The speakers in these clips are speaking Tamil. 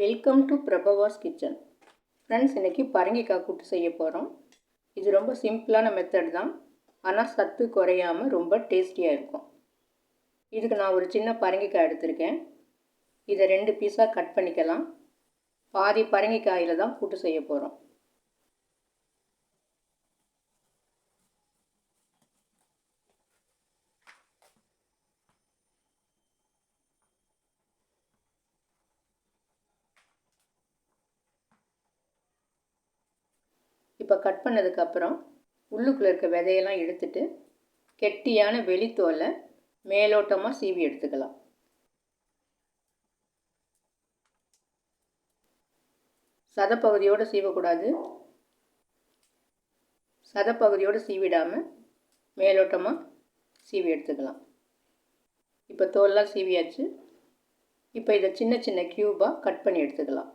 Welcome to Prabhavas kitchen friends இன்றைக்கி பரங்கிக்காய் கூட்டு செய்ய போகிறோம் இது ரொம்ப சிம்பிளான மெத்தட் தான். ஆனால் சத்து குறையாமல் ரொம்ப டேஸ்டியாக இருக்கும். இதுக்கு நான் ஒரு சின்ன பரங்கிக்காய் எடுத்திருக்கேன். இதை ரெண்டு பீஸாக கட் பண்ணிக்கலாம். பாதி பரங்கிக்காயில் தான் கூட்டு செய்ய போகிறோம் இப்போ கட் பண்ணதுக்கப்புறம் உள்ளுக்குள்ளே இருக்க விதையெல்லாம் எடுத்துட்டு கெட்டியான வெளித்தோலை மேலோட்டமாக சீவி எடுத்துக்கலாம். சதப்பகுதியோடு சீவக்கூடாது. சதப்பகுதியோடு சீவிடாமல் மேலோட்டமாக சீவி எடுத்துக்கலாம். இப்போ தோல்லாம் சீவியாச்சு இப்போ இதை சின்ன சின்ன க்யூபாக கட் பண்ணி எடுத்துக்கலாம்.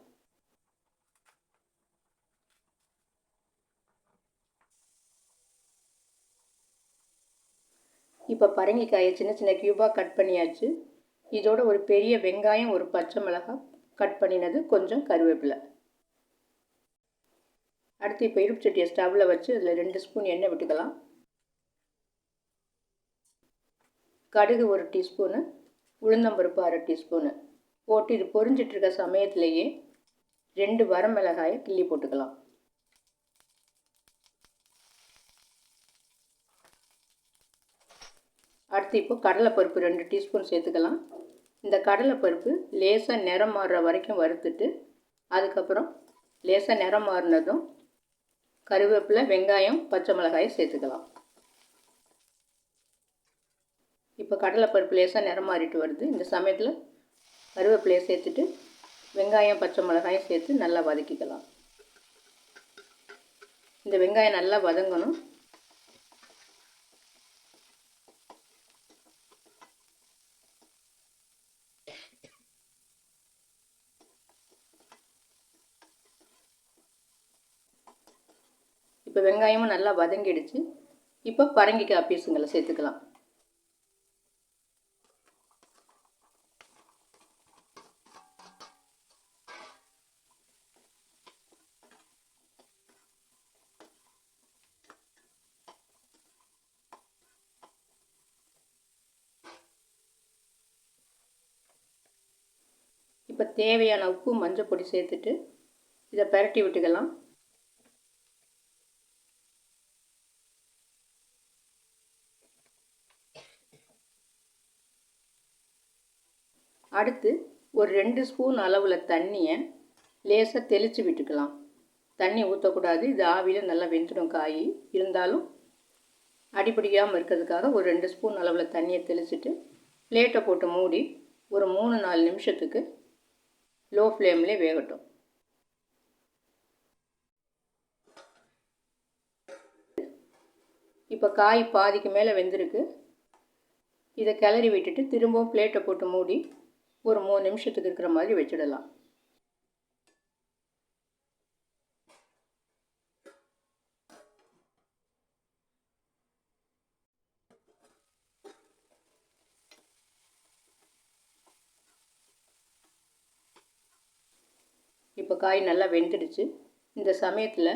இப்போ பரங்கிக்காயை சின்ன சின்ன க்யூபாக கட் பண்ணியாச்சு. இதோட ஒரு பெரிய வெங்காயம் ஒரு பச்சை மிளகாய் கட் பண்ணினது கொஞ்சம் கருவேப்பிலை. அடுத்து இப்போ இருப்பு சட்டியை ஸ்டவ்வில் வச்சு அதில் ரெண்டு ஸ்பூன் எண்ணெய் விட்டுக்கலாம். கடுகு ஒரு டீஸ்பூனு உளுந்தம்பருப்பு அரை டீஸ்பூனு. போட்டு இது பொரிஞ்சிட்ருக்க சமயத்துலேயே ரெண்டு வரமிளகாயை கிள்ளி போட்டுக்கலாம். அடுத்து இப்போ கடலைப்பருப்பு ரெண்டு டீஸ்பூன் சேர்த்துக்கலாம். இந்த கடலைப்பருப்பு லேசாக நிறம் மாறுற வரைக்கும் வறுத்துட்டு அதுக்கப்புறம் லேசாக நிறம் மாறினதும் கருவேப்பிலை வெங்காயம் பச்சை மிளகாயை சேர்த்துக்கலாம். இப்போ கடலைப்பருப்பு லேசாக நிறம் மாறிட்டு வருது. இந்த சமயத்தில் கருவேப்பிலையை சேர்த்துட்டு வெங்காயம் பச்சை மிளகாயும் சேர்த்து நல்லா வதக்கிக்கலாம். இந்த வெங்காயம் நல்லா வதங்கணும். இப்போ வெங்காயமும் நல்லா வதங்கிடுச்சு. இப்போ பரங்கிக்காய் பீஸுங்களை சேர்த்துக்கலாம். இப்போ தேவையான உப்பு மஞ்சள் பொடி சேர்த்துட்டு இதை பரட்டி விட்டுக்கலாம். அடுத்து ஒரு ரெண்டு ஸ்பூன் அளவில் தண்ணியை லேசாக தெளித்து விட்டுக்கலாம். தண்ணி ஊற்றக்கூடாது இது ஆவியில் நல்லா வெந்துடும் காய். இருந்தாலும் அடிப்படியாமல் இருக்கிறதுக்காக ஒரு ரெண்டு ஸ்பூன் அளவில் தண்ணியை தெளிச்சுட்டு பிளேட்டை போட்டு மூடி ஒரு மூணு நாலு நிமிஷத்துக்கு லோ ஃப்ளேம்லேயே வேகட்டும். இப்போ காய் பாதிக்கு மேலே வெந்திருக்கு. இதை கிளறி விட்டுட்டு திரும்பவும் பிளேட்டை போட்டு மூடி ஒரு மூணு நிமிஷத்துக்கு இருக்கிற மாதிரி வச்சிடலாம். இப்போ காய் நல்லா வெந்துடுச்சு. இந்த சமயத்தில்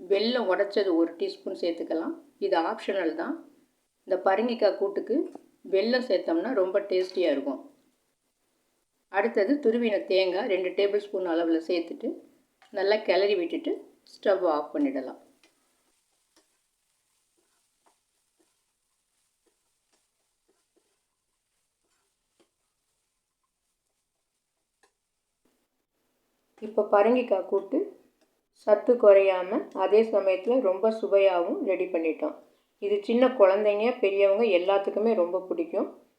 வெல்லம் உடச்சது ஒரு டீஸ்பூன் சேர்த்துக்கலாம். இது ஆப்ஷனல் தான். இந்த பரங்கிக்காய் கூட்டுக்கு வெல்லம் சேர்த்தோம்னா ரொம்ப டேஸ்டியாக இருக்கும். அடுத்தது துருவின தேங்காய் ரெண்டு டேபிள் ஸ்பூன் அளவில் சேர்த்துட்டு நல்லா கிளறி விட்டுட்டு ஸ்டவ் ஆஃப் பண்ணிடலாம். இப்போ பரங்கிக்காய் கூட்டு சத்து குறையாமல் அதே சமயத்தில் ரொம்ப சுவையாகவும் ரெடி பண்ணிட்டோம். இது சின்ன குழந்தைங்க பெரியவங்க எல்லாத்துக்குமே ரொம்ப பிடிக்கும்.